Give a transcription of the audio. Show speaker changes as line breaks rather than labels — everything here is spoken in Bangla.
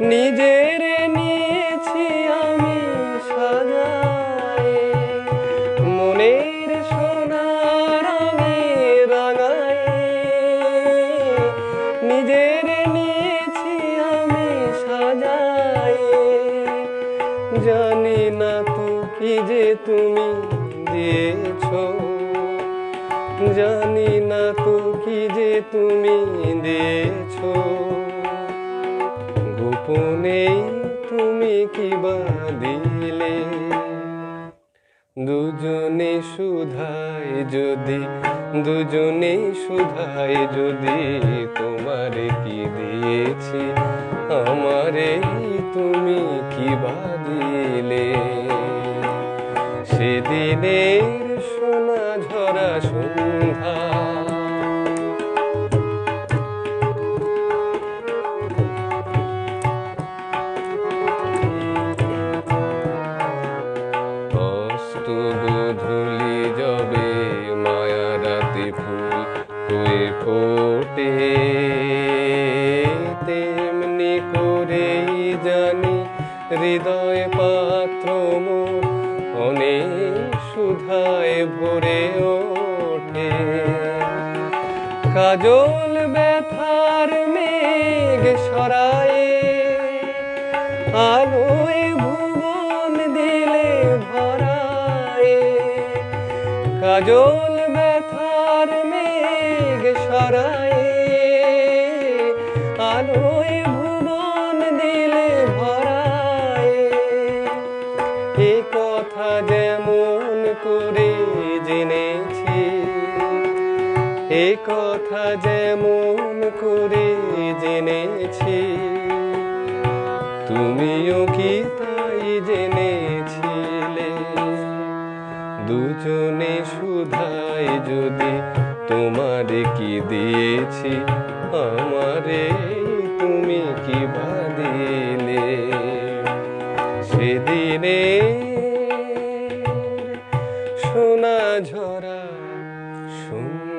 নিজের নিয়েছি আমি সাজায়। মনের সোনার আমি রাঙায়। নিজের নিয়েছি আমি সাজায়। জানি না তো কি যে তুমি দিয়েছ। জানি না তো কি যে তুমি দিয়েছ। গোপনে তুমি কি বা দিলে দুজনে সুধায় যদি, দুজনে সুধায় যদি তোমার কি দিয়েছি? আমারে তুমি কি বা দিলে সেদিনের সোনা ঝরা সন্ধ্যা ফোটে তেমনি করেই জানি হৃদয় পাত্র অনেক সুধায় ভরে ওঠে। কাজল ব্যথার মেঘ সরায়ে আলোয় ভুবন দিলে ভরায়ে। কাজল ব্যথার মেঘ সরায়ে আলোয় ভুবন দিলে ভরায়ে। এ কথা যেমন করে জেনেছি, এ কথা যেমন করে জেনেছি, তুমিও কি তাই জেনেছিলে? দুজনে সুধায় যদি তোমারে কি দিয়েছি আমারে? দিনের সোনা ঝরা সোনা